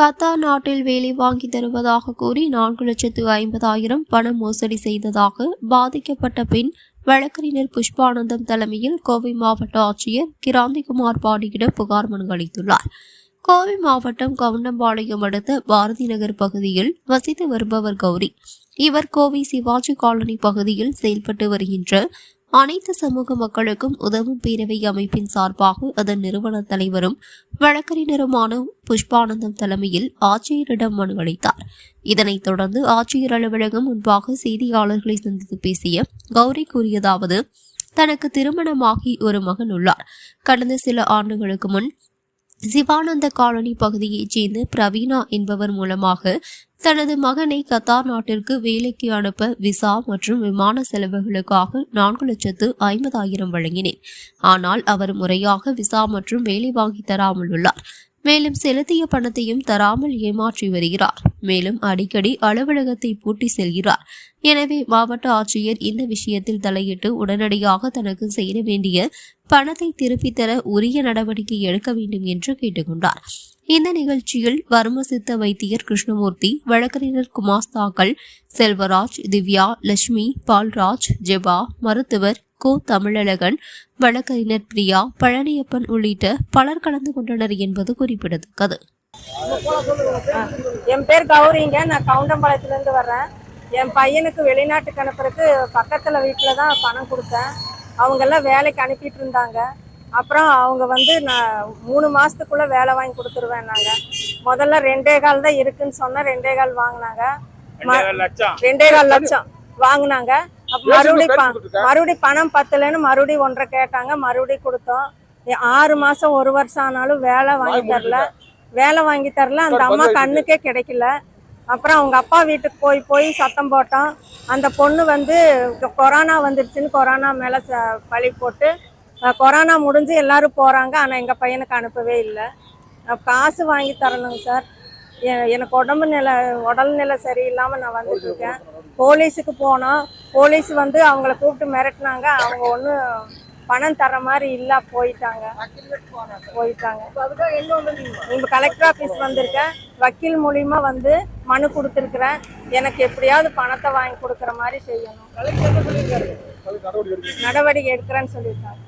Qatar நாட்டில் வேலை வாங்கி தருவதாக கூறி நான்கு லட்சத்து ஐம்பதாயிரம் பண மோசடி செய்ததாக பாதிக்கப்பட்ட பின் வழக்கறிஞர் புஷ்பானந்தம் தலைமையில் கோவை மாவட்ட ஆட்சியர் கிராந்திகுமார் பாடியிடம் புகார் மனு அளித்துள்ளார். கோவை மாவட்டம் கவுண்டம்பாளையம் அடுத்த பாரதி நகர் பகுதியில் வசித்து வருபவர் கௌரி. இவர் கோவை சிவாஜி காலனி பகுதியில் செயல்பட்டு வருகின்ற அனைத்து சமூக மக்களுக்கும் உதவும் பேரவை அமைப்பின் சார்பாக அதன் நிறுவன தலைவரும் வழக்கறிஞருமான புஷ்பானந்தம் தலைமையில் ஆட்சியரிடம் மனு அளித்தார். இதனைத் தொடர்ந்து ஆட்சியர் அலுவலகம் முன்பாக செய்தியாளர்களை சந்தித்து பேசிய கௌரி கூறியதாவது தனக்கு திருமணமாகி ஒரு மகன் உள்ளார். கடந்த சில ஆண்டுகளுக்கு முன் சிவானந்த காலனி பகுதியைச் சேர்ந்த பிரவீனா என்பவர் மூலமாக தனது மகனை கத்தார் நாட்டிற்கு வேலைக்கு அனுப்ப விசா மற்றும் விமான செலவுகளுக்காக நான்கு லட்சத்து ஐம்பதாயிரம் வழங்கினேன். ஆனால் அவர் முறையாக விசா மற்றும் வேலை வாங்கி தராமல் உள்ளார். மேலும் செலுத்திய பணத்தையும் தராமல் ஏமாற்றி வருகிறார். மேலும் அடிக்கடி அலுவலகத்தை பூட்டி செல்கிறார். எனவே மாவட்ட ஆட்சியர் இந்த விஷயத்தில் தலையிட்டு உடனடியாக தனக்கு செய்ய வேண்டிய பணத்தை திருப்பித் தர உரிய நடவடிக்கை எடுக்க வேண்டும் என்று கேட்டுக்கொண்டார். இந்த நிகழ்ச்சியில் வர்ம சித்த வைத்தியர் கிருஷ்ணமூர்த்தி வழக்கறிஞர் குமாஸ்தாக்கள் செல்வராஜ் திவ்யா லட்சுமி பால்ராஜ் ஜெபா மருத்துவர் கோ தமிழழகன் வழக்கறிஞர் பிரியா பழனியப்பன் உள்ளிட்ட பலர் கலந்து கொண்டனர் என்பது குறிப்பிடத்தக்கது. என் பேர் கௌரிங்க. நான் கவுண்டம்பாளையத்துலேருந்து வர்றேன். என் பையனுக்கு வெளிநாட்டுக்கு அனுப்புறதுக்கு பக்கத்தில் வீட்டில் தான் பணம் கொடுத்தேன். அவங்கெல்லாம் வேலைக்கு அனுப்பிட்டு இருந்தாங்க. அப்புறம் அவங்க வந்து நான் மூணு மாதத்துக்குள்ளே வேலை வாங்கி கொடுத்துருவேன் நாங்கள் முதல்ல ரெண்டே கால் தான் இருக்குன்னு சொன்னால் ரெண்டே கால் வாங்கினாங்க. லட்சம். ரெண்டே கால் லட்சம் வாங்கினாங்க. மறுபடியும் மறுபடியும் பணம் பத்தலைன்னு மறுபடியும் ஒன்றரை கேட்டாங்க மறுபடியும் கொடுத்தோம். ஆறு மாசம் ஒரு வருஷம் ஆனாலும் வேலை வாங்கி தரல. வேலை வாங்கி தரல. அந்த அம்மா கண்ணுக்கே கிடைக்கல. அப்புறம் அவங்க அப்பா வீட்டுக்கு போய் போய் சத்தம் போட்டோம் அந்த பொண்ணு வந்து கொரோனா வந்துருச்சுன்னு கொரோனா மேலே பழி போட்டு கொரோனா முடிஞ்சு எல்லாரும் போகிறாங்க ஆனால் எங்கள் பையனுக்கு அனுப்பவே இல்லை. காசு வாங்கி தரணுங்க சார். எனக்கு உடம்பு நிலை உடல் நிலை சரியில்லாமல் நான் வந்துட்டு இருக்கேன் போலீஸுக்கு போனோம். போலீஸ் வந்து அவங்கள கூப்பிட்டு மிரட்டினாங்க. அவங்க ஒன்றும் பணம் தர மாதிரி இல்லை போயிட்டாங்க. போயிட்டாங்க. இப்போ கலெக்டர் ஆஃபீஸ் வந்திருக்கேன். வக்கீல் மூலியமா வந்து மனு கொடுத்துருக்குறேன். எனக்கு எப்படியாவது பணத்தை வாங்கி கொடுக்குற மாதிரி செய்யணும். நடவடிக்கை எடுக்கிறேன்னு சொல்லியிருக்காங்க.